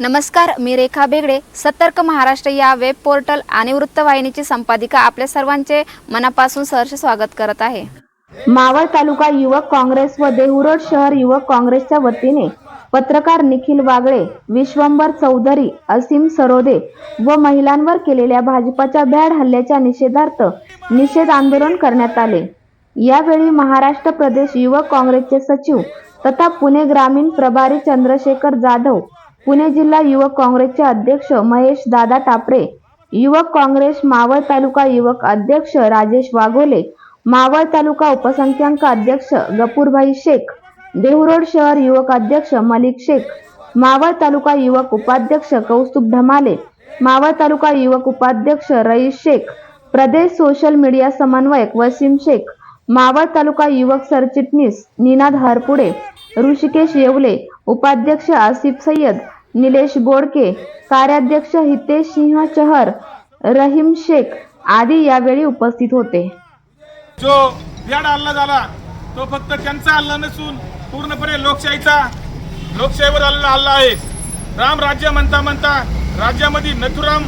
नमस्कार मी रेखा बेगडे. सतर्क महाराष्ट्र या वेब पोर्टल आणि वृत्तवाहिनीची संपादिका आपल्या सर्वांचे मनापासून सहर्ष स्वागत करत आहे. मावळ तालुका युवक काँग्रेस व देहुरोड शहर युवक काँग्रेसच्या वतीने पत्रकार निखिल वागळे विश्वंभर चौधरी असीम सरोदे व महिलांवर केलेल्या भाजपाच्या भ्याड हल्ल्याच्या निषेधार्थ निषेध आंदोलन करण्यात आले. यावेळी महाराष्ट्र प्रदेश युवक काँग्रेसचे सचिव तथा पुणे ग्रामीण प्रभारी चंद्रशेखर जाधव पुणे जिल्हा युवक काँग्रेसचे अध्यक्ष महेश दादा टापरे युवक काँग्रेस मावळ तालुका युवक अध्यक्ष राजेश वाघोले मावळ तालुका उपसंख्याक अध्यक्ष गपूरभाई शेख देहरोड शहर युवक अध्यक्ष मलिक शेख मावळ तालुका युवक उपाध्यक्ष कौस्तुभ धमाले मावळ तालुका युवक उपाध्यक्ष रईस शेख प्रदेश सोशल मीडिया समन्वयक वसीम शेख मावळ तालुका युवक सरचिटणीस निनाद हरपुडे ऋषिकेश येवले उपाध्यक्ष आसिफ सय्यद निलेश बोडके कार्याध्यक्ष हितेश सिंह चहर रहीम शेख आदी यावेळी उपस्थित होते. जो याड हल्ला झाला तो फक्त त्यांचा हल्ला नसून पूर्णपणे लोकशाहीचा लोकशाहीवर हल्ला हल्ला आहे. राम राज्य म्हणता म्हणता राज्यामध्ये नथुराम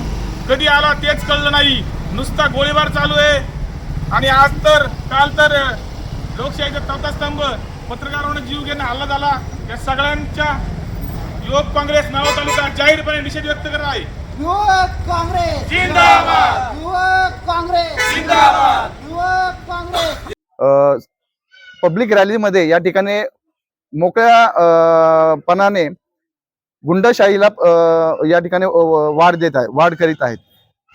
कधी आला तेच कळलं नाही. नुसता गोळीबार चालू आहे. आणि आज तर काल तर लोकशाहीचा चौथा स्तंभ पत्रकारांना जीव घेणं हल्ला झाला. या सगळ्यांच्या युवक काँग्रेस नाव तालुका जाहीरपणे निषेध व्यक्त करत आहे. युवक काँग्रेस. जिंदाबाद. युवक काँग्रेस. जिंदाबाद. युवक काँग्रेस. पब्लिक रॅलीमध्ये या ठिकाणी मोकळ्या पणाने गुंडशाहीला या ठिकाणी वाढ देत आहे वाढ करीत आहेत.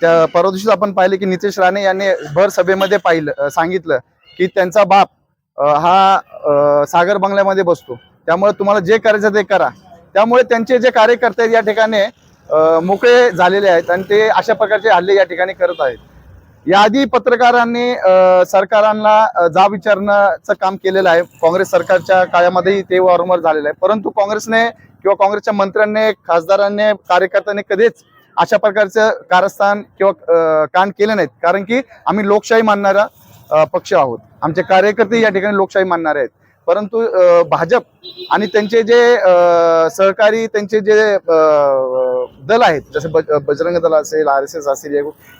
त्या परवा दिवशीच आपण पाहिले की नितेश राणे यांनी भर सभेमध्ये पाहिलं सांगितलं की त्यांचा बाप हा सागर बंगल्यामध्ये बसतो. त्यामुळे तुम्हाला जे करायचं ते करा. त्यामुळे त्यांचे जे कार्यकर्ते आहेत या ठिकाणी मोकळे झालेले आहेत आणि ते अशा प्रकारचे हल्ले या ठिकाणी करत आहेत. याआधी पत्रकारांनी सरकारांना जा विचारण्याचं काम केलेलं आहे. काँग्रेस सरकारच्या काळामध्येही ते वारंवार झालेलं आहे. परंतु काँग्रेसने किंवा काँग्रेसच्या मंत्र्यांनी खासदारांनी कार्यकर्त्यांनी कधीच अशा प्रकारचं कारस्थान किंवा कांड केले नाहीत. कारण की आम्ही लोकशाही मानणारा पक्ष आहोत. आमचे कार्यकर्ते या ठिकाणी लोकशाही मानणारे आहेत. परंतु भाजप आणि त्यांचे जे सहकारी त्यांचे जे दल आहेत जसे बज- बजरंग दल असेल आर एस एस असेल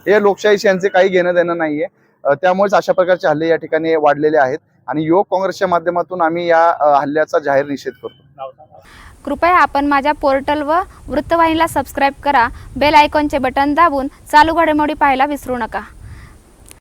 हे- लोकशाहीशी यांचे काही घेणं देणं नाहीये. त्यामुळेच अशा प्रकारचे हल्ले या ठिकाणी वाढलेले आहेत. आणि युवक काँग्रेसच्या माध्यमातून आम्ही या हल्ल्याचा जाहीर निषेध करतो. कृपया आपण माझ्या पोर्टल व वृत्तवाहिनीला सबस्क्राईब करा. बेल आयकॉनचे बटन दाबून चालू घडामोडी पाहायला विसरू नका.